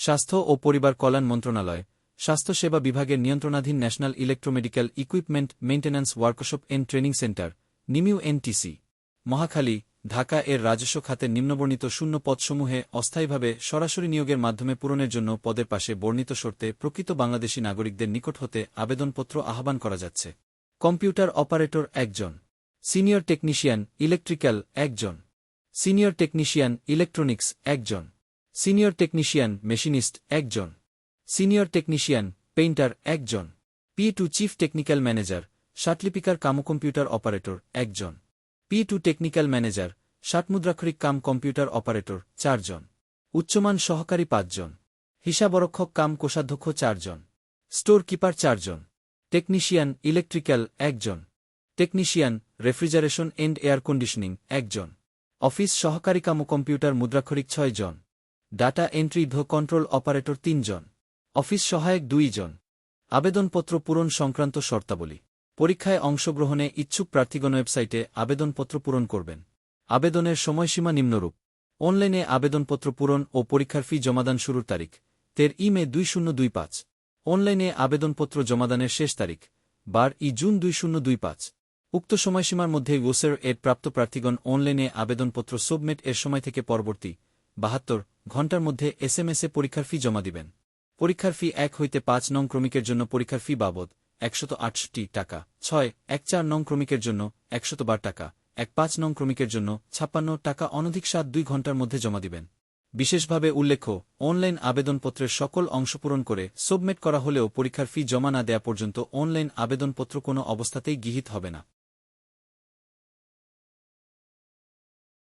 স্বাস্থ্য ও পরিবার কল্যাণ মন্ত্রণালয় স্বাস্থ্যসেবা বিভাগের নিয়ন্ত্রণাধীন national electromedical equipment maintenance workshop and training centre, নিমিউ NTC. Mohakhali, Dhaka এর রাজস্ব খাতে নিম্নবর্ণিত শূন্য পদসমূহে অস্থায়ীভাবে সরাসরি নিয়োগের মাধ্যমে পূরণের জন্য পদের পাশে বর্ণিত শর্তে প্রকৃত বাংলাদেশী নাগরিকদের নিকট হতে আবেদনপত্র আহ্বান করা যাচ্ছে। কম্পিউটার অপারেটর একজন। সিনিয়র টেকনিশিয়ান ইলেকট্রিক্যাল একজন। সিনিয়র টেকনিশিয়ান ইলেকট্রনিক্স একজন। সিনিয়র টেকনিশিয়ান, মেশিনিস্ট একজন। সিনিয়র টেকনিশিয়ান, পেইন্টার একজন। P to chief technical manager, শাটলিপিকার cum computer operator একজন। পি টু টেকনিক্যাল ম্যানেজার, ষাটমুদ্রাক্ষরিক কাম কম্পিউটার অপারেটর চারজন। উচ্চমান সহকারী পাঁচজন। হিসাবরক্ষক কাম কোষাধ্যক্ষ চারজন। স্টোর কিপার চারজন। টেকনিশিয়ান, ইলেকট্রিক্যাল একজন। Technician, refrigeration and air conditioning একজন। অফিস সহকারী কাম কম্পিউটার মুদ্রাক্ষরিক ছয় জন ডাটা এন্ট্রি ধো কন্ট্রোল অপারেটর তিনজন, অফিস সহায়ক দুইজন, আবেদনপত্র পূরণ সংক্রান্ত শর্তাবলী, পরীক্ষায় অংশগ্রহণে ইচ্ছুক প্রার্থীগণ ওয়েবসাইটে আবেদনপত্র পূরণ করবেন। আবেদনের সময়সীমা নিম্নরূপ। অনলাইনে আবেদনপত্র পূরণ ও পরীক্ষার ফি জমাদান শুরুর তারিখ, তের ই মে দুই শূন্য দুই পাঁচ। অনলাইনে আবেদনপত্র জমাদানের শেষ তারিখ, বার ই জুন দুই শূন্য দুই পাঁচ। উক্ত সময়সীমার মধ্যে ওসের এর প্রাপ্ত প্রার্থীগণ অনলাইনে আবেদনপত্র সাবমিট এর সময় থেকে পরবর্তী বাহাত্তর ঘণ্টার মধ্যে এস এম এসে পরীক্ষার ফি জমা দিবেন। পরীক্ষার ফি এক হইতে পাঁচ নং ক্রমিকের জন্য পরীক্ষার ফি বাবদ একশত আটষট্টি টাকা, ছয় এক চার নং ক্রমিকের জন্য একশত বার টাকা, এক পাঁচ নং ক্রমিকের জন্য ছাপ্পান্ন টাকা অনধিক সাত দুই ঘণ্টার মধ্যে জমা দিবেন। বিশেষভাবে উল্লেখ্য, অনলাইন আবেদনপত্রের সকল অংশ পূরণ করে সাবমিট করা হলেও পরীক্ষার ফি জমা না দেয়া পর্যন্ত অনলাইন আবেদনপত্র কোনো অবস্থাতেই গৃহীত হবে না।